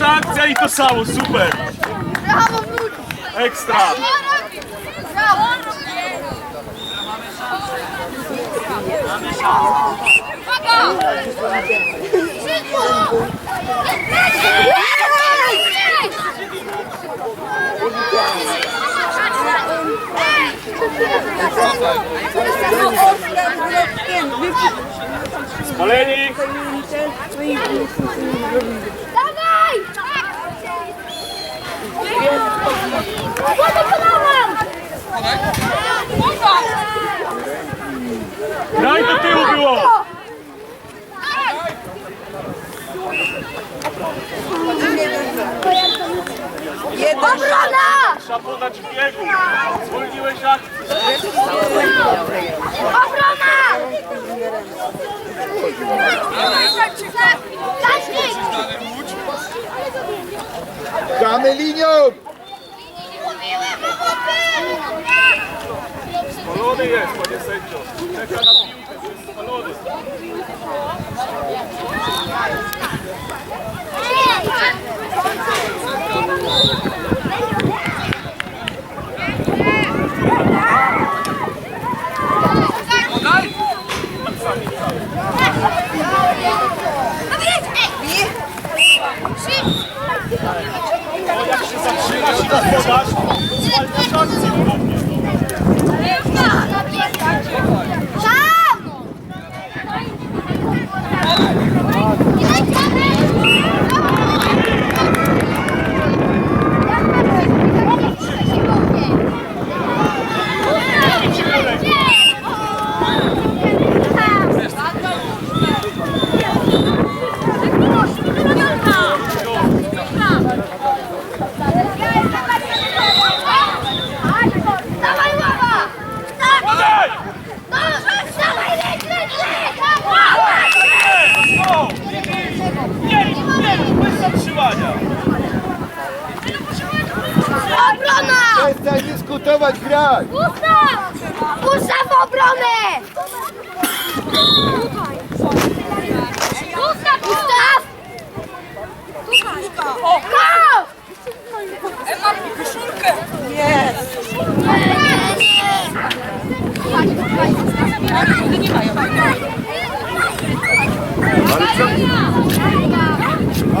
Pierwsza akcja i to samo, super. Brawo! Ekstra. Brawo! Spaleni. Biegu. Zwolniłeś akcję. Obrona! Zacznik! Gramy linią! Spalony jest, panie sędzio. Czeka na piłkę, to jest spalony. O, jak się zatrzymasz i podasz, to zwalniasz Przestań dyskutować, graj! Gustaw! Gustaw w obronę! Gustaw! Gustaw! O! Go! Emma, koszulkę!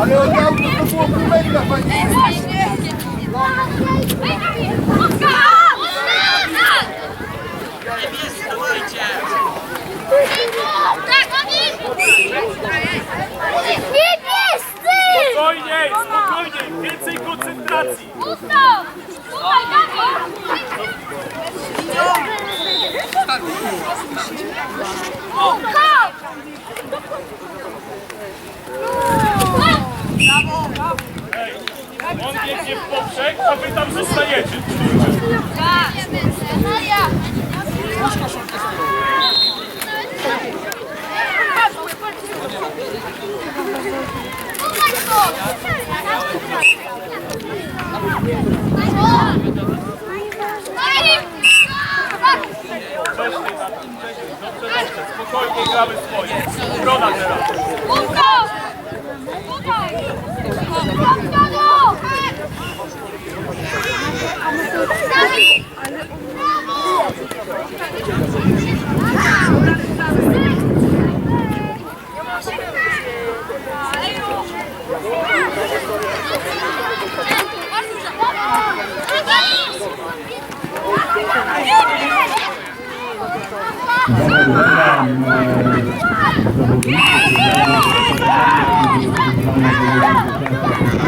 Ale od auto to było metra, pani. Niebiescy! Spokojniej, spokojniej, więcej koncentracji. Gustaw! Spokojnie gramy swoje. Obrona teraz. Thank you.